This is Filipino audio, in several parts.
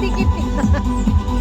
Tikit.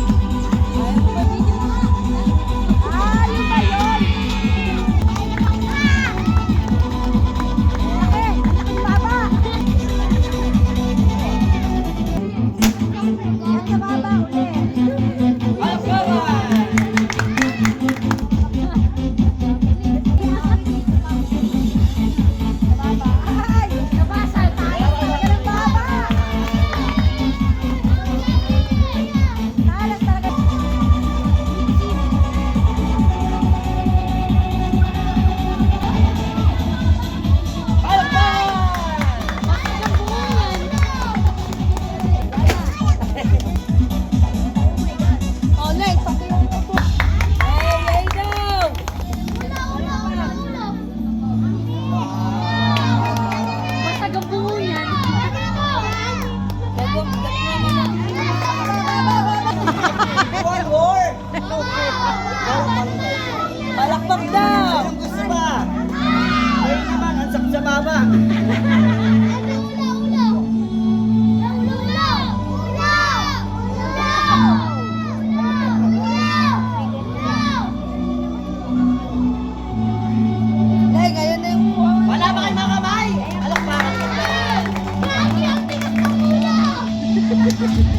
Thank you.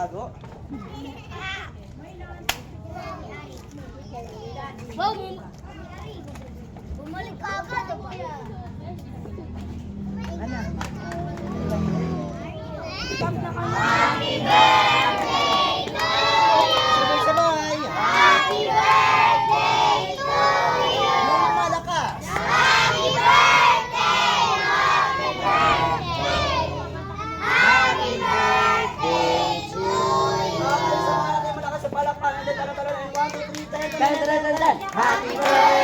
nagtatago. Wow, bumalik ka agad. Ano? Happy birthday! Happy birthday!